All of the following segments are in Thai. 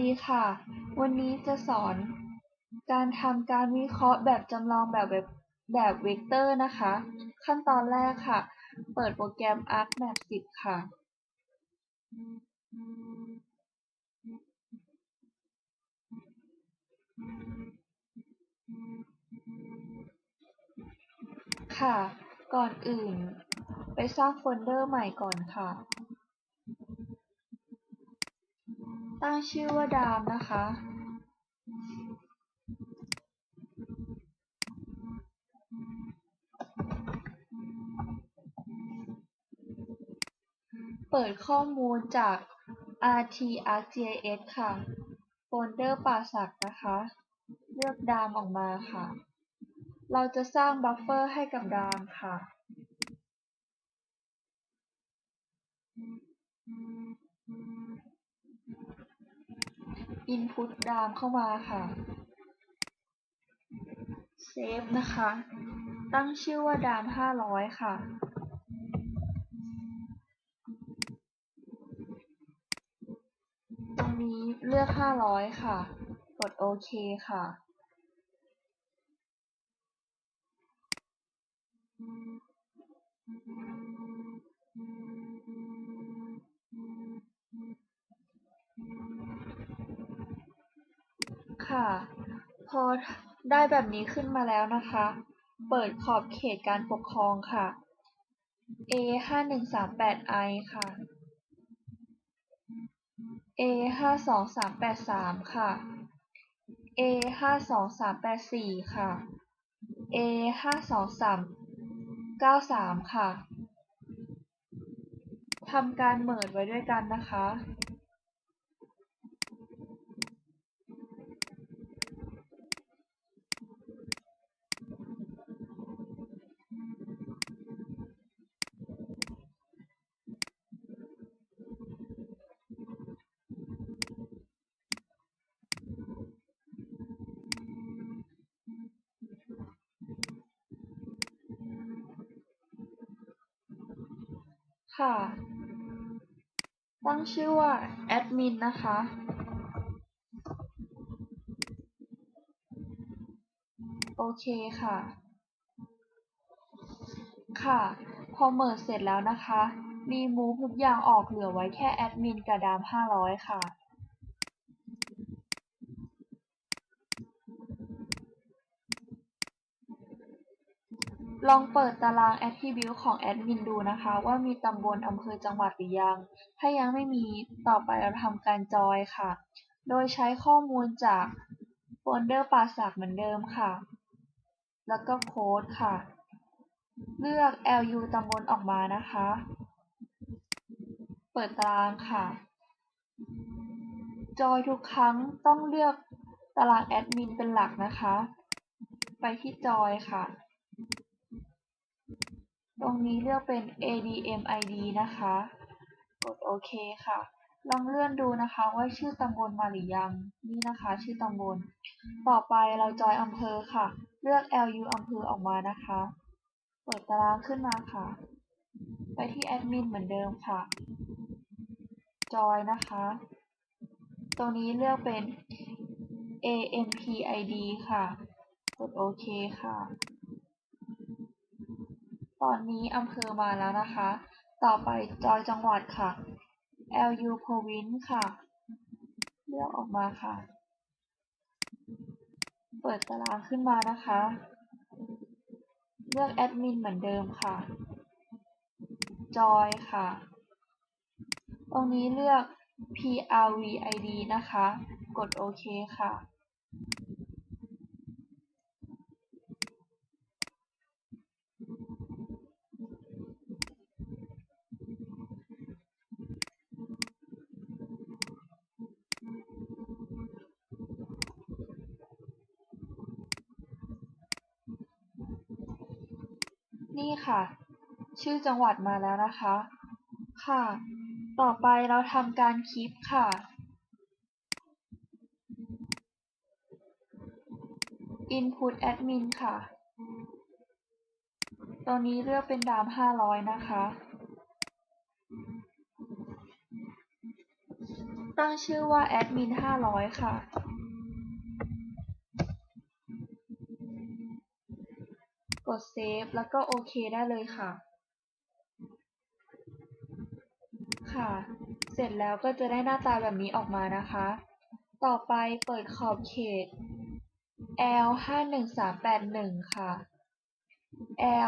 ดีค่ะ วันนี้จะสอนการทำการวิเคราะห์แบบจำลองแบบเว็บแบบเวกเตอร์นะคะ ขั้นตอนแรกค่ะ เปิดโปรแกรม ArcMap 10 ค่ะ ค่ะ ก่อนอื่น ไปสร้างโฟลเดอร์ใหม่ก่อนค่ะ ตั้งชื่อว่าดามนะคะ เปิดข้อมูลจาก rtrgis ค่ะ โฟลเดอร์ป่าสักนะคะ เลือกดามออกมาค่ะ เราจะสร้างบัฟเฟอร์ให้กับดามค่ะ input ดามเข้ามาค่ะเซฟนะคะ ตั้งชื่อว่าดาม 500 ค่ะ ตรงนี้เลือก 500 ค่ะ กดโอเคค่ะ ค่ะ พอได้แบบนี้ขึ้นมาแล้วนะคะ เปิดขอบเขตการปกครองค่ะ A 5138 I ค่ะ A 52383ค่ะ A 52384ค่ะ A 52393ค่ะทำการเมิร์จไว้ด้วยกันนะคะ ค่ะ ตั้งชื่อว่า แอดมินนะคะ โอเคค่ะ ค่ะ พอเมิร์จเสร็จแล้วนะคะ รีมูฟทุกอย่างออกเหลือไว้แค่แอดมินกับดาม500 ค่ะ ลองเปิดตาราง Attribute ของแอดมินดูนะคะ ว่ามีตำบลอำเภอจังหวัดหรือยัง ถ้ายังไม่มีต่อไปเราทำการจอยค่ะ โดยใช้ข้อมูลจากโฟลเดอร์ป่าสักเหมือนเดิมค่ะ แล้วก็โค้ดค่ะ เลือก LU ตำบลออกมานะคะ เปิดตารางค่ะ จอยทุกครั้งต้องเลือกตารางแอดมินเป็นหลักนะคะ ไปที่จอยค่ะ ตรงนี้เลือกเป็น ADMID นะคะ กดโอเคค่ะ ลองเลื่อนดูนะคะว่าชื่อตำบลมาหรือยัง นี่นะคะ ชื่อตำบล ต่อไปเราจอยอำเภอค่ะ เลือก LU อำเภอออกมานะคะ เปิดตารางขึ้นมาค่ะ ไปที่แอดมินเหมือนเดิมค่ะ จอยนะคะ ตรงนี้เลือกเป็น AMPID ค่ะ กดโอเคค่ะ ตอนนี้อำเภอมาแล้วนะคะ ต่อไปจอยจังหวัดค่ะ LU Province ค่ะ เลือกออกมาค่ะ เปิดตารางขึ้นมานะคะ เลือกแอดมินเหมือนเดิมค่ะ จอยค่ะ ตรงนี้เลือก PRVID นะคะ กดโอเคค่ะ นี่ ค่ะ ชื่อจังหวัดมาแล้วนะคะ ค่ะ ต่อไปเราทำการคลิปค่ะ Input Admin ค่ะตรงนี้เลือกเป็นดาม500นะคะ ตั้งชื่อว่า admin 500ค่ะ กด save แล้วก็โอเคได้เลยค่ะ ค่ะ เสร็จแล้วก็จะได้หน้าตาแบบนี้ออกมานะคะ ต่อไปเปิดขอบเขต L 51381ค่ะ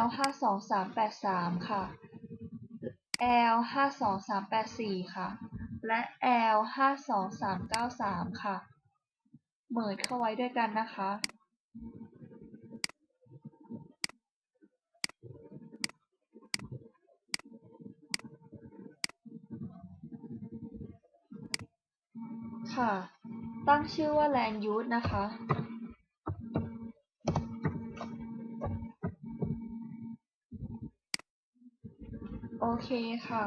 L 52383ค่ะ L 52384ค่ะ และ L 52393ค่ะ เหมิร์จเข้าไว้ด้วยกันนะคะ ค่ะ ตั้งชื่อว่า land use นะคะ โอเคค่ะ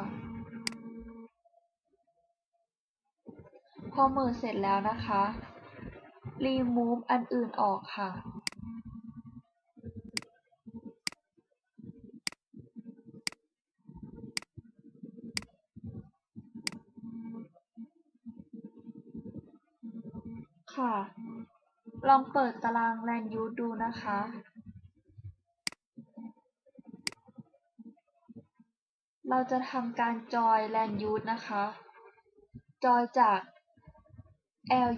พอเมิร์เสร็จแล้วนะคะ remove อันอื่นออกค่ะ ค่ะ ลองเปิดตาราง land use ดูนะคะ เราจะทำการจอย land use นะคะ จอยจาก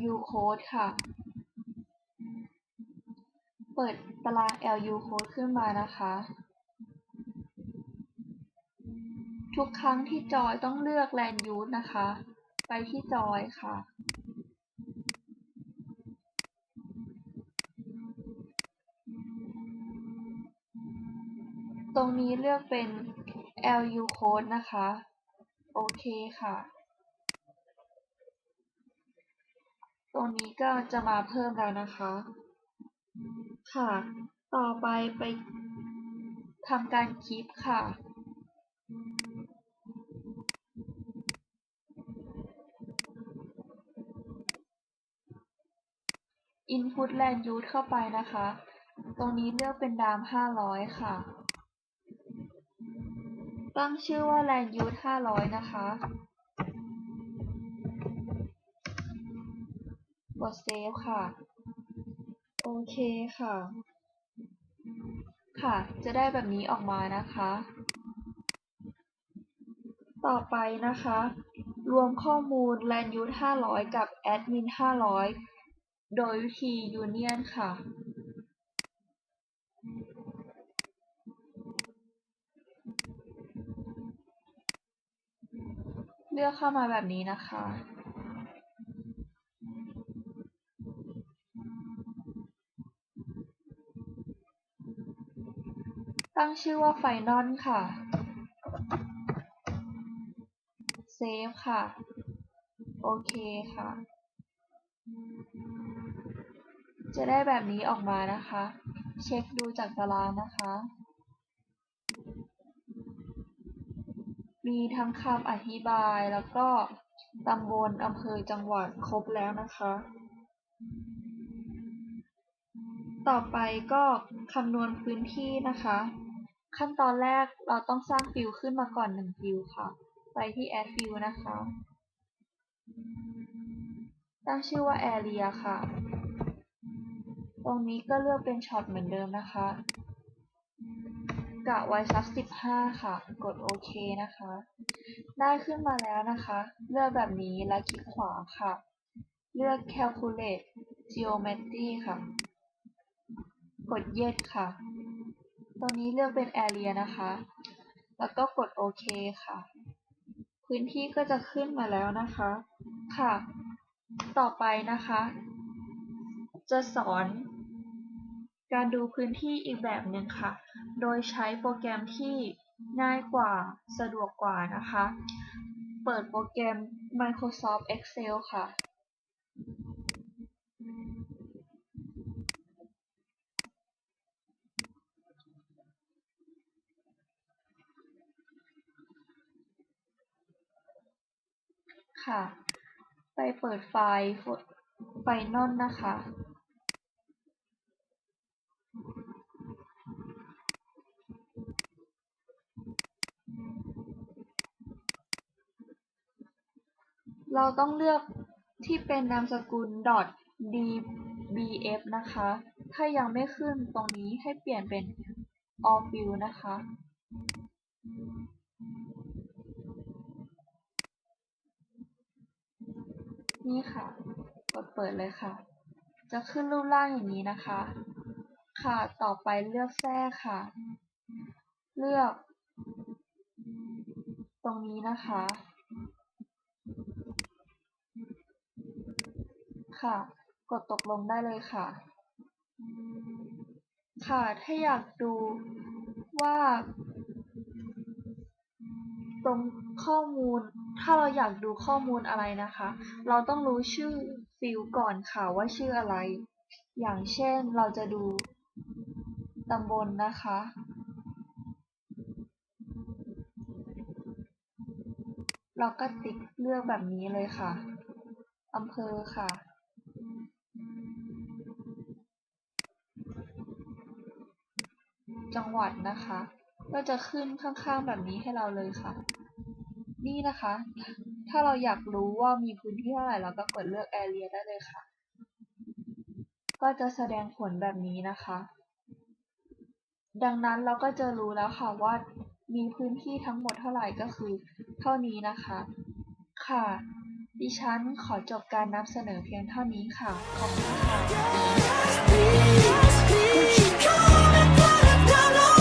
lu code ค่ะ เปิดตาราง lu code ขึ้นมานะคะ ทุกครั้งที่จอยต้องเลือก land use นะคะ ไปที่จอยค่ะ ตรงนี้เลือกเป็น lu code นะคะ โอเคค่ะ ตรงนี้ก็จะมาเพิ่มแล้วนะคะ ค่ะ ต่อไปไปทำการคลิปค่ะ input land use เข้าไปนะคะ ตรงนี้เลือกเป็นดาม 500 ค่ะ ตั้งชื่อว่า land use 500นะคะ กด save ค่ะ โอเคค่ะ ค่ะ จะได้แบบนี้ออกมานะคะ ต่อไปนะคะ รวมข้อมูล land use 500กับ admin 500โดยวิธี union ค่ะ เลือกเข้ามาแบบนี้นะคะ ตั้งชื่อว่า final ค่ะ save ค่ะ โอเคค่ะ จะได้แบบนี้ออกมานะคะ เช็คดูจากตารางนะคะ มีทั้งคำอธิบายแล้วก็ตำบลอำเภอจังหวัดครบแล้วนะคะ ต่อไปก็คำนวณพื้นที่นะคะ ขั้นตอนแรกเราต้องสร้างฟิลขึ้นมาก่อน1ฟิลค่ะ ไปที่ add field นะคะ ตั้งชื่อว่า area ค่ะ ตรงนี้ก็เลือกเป็นช็อตเหมือนเดิมนะคะ กะไว้สัก15ค่ะ กดโอเคนะคะ ได้ขึ้นมาแล้วนะคะ เลือกแบบนี้แล้วคลิกขวาค่ะ เลือก calculate geometry ค่ะ กด yes ค่ะ ตรงนี้เลือกเป็น area นะคะ แล้วก็กดโอเคค่ะ พื้นที่ก็จะขึ้นมาแล้วนะคะ ค่ะ ต่อไปนะคะ จะสอน การดูพื้นที่อีกแบบหนึ่งค่ะ โดยใช้โปรแกรมที่ง่ายกว่าสะดวกกว่านะคะ เปิดโปรแกรม Microsoft Excel ค่ะ ค่ะ ไปเปิดไฟล์ Final นะคะ เราต้องเลือกที่เป็นนามสกุล .dbf นะคะ ถ้ายังไม่ขึ้นตรงนี้ให้เปลี่ยนเป็น all field นะคะ นี่ค่ะ กดเปิดเลยค่ะ จะขึ้นรูปร่างอย่างนี้นะคะ ค่ะต่อไปเลือกแทรกค่ะ เลือก ตรงนี้นะคะ ค่ะ กดตกลงได้เลยค่ะ ค่ะ ถ้าอยากดูว่า ตรงข้อมูล ถ้าเราอยากดูข้อมูลอะไรนะคะ เราต้องรู้ชื่อฟิลก่อนค่ะว่าชื่ออะไร อย่างเช่นเราจะดูตำบลนะคะเราก็ติ๊กเลือกแบบนี้เลยค่ะ อำเภอค่ะ จังหวัดนะคะ ก็จะขึ้นข้างๆแบบนี้ให้เราเลยค่ะ นี่นะคะ ถ้าเราอยากรู้ว่ามีพื้นที่เท่าไหร่เราก็กดเลือก area ได้เลยค่ะ ก็จะแสดงผลแบบนี้นะคะ ดังนั้นเราก็จะรู้แล้วค่ะว่ามีพื้นที่ทั้งหมดเท่าไหร่ก็คือเท่านี้นะคะ ค่ะ ดิฉันขอจบการนำเสนอเพียงเท่านี้ค่ะ ขอบคุณค่ะ Don't know.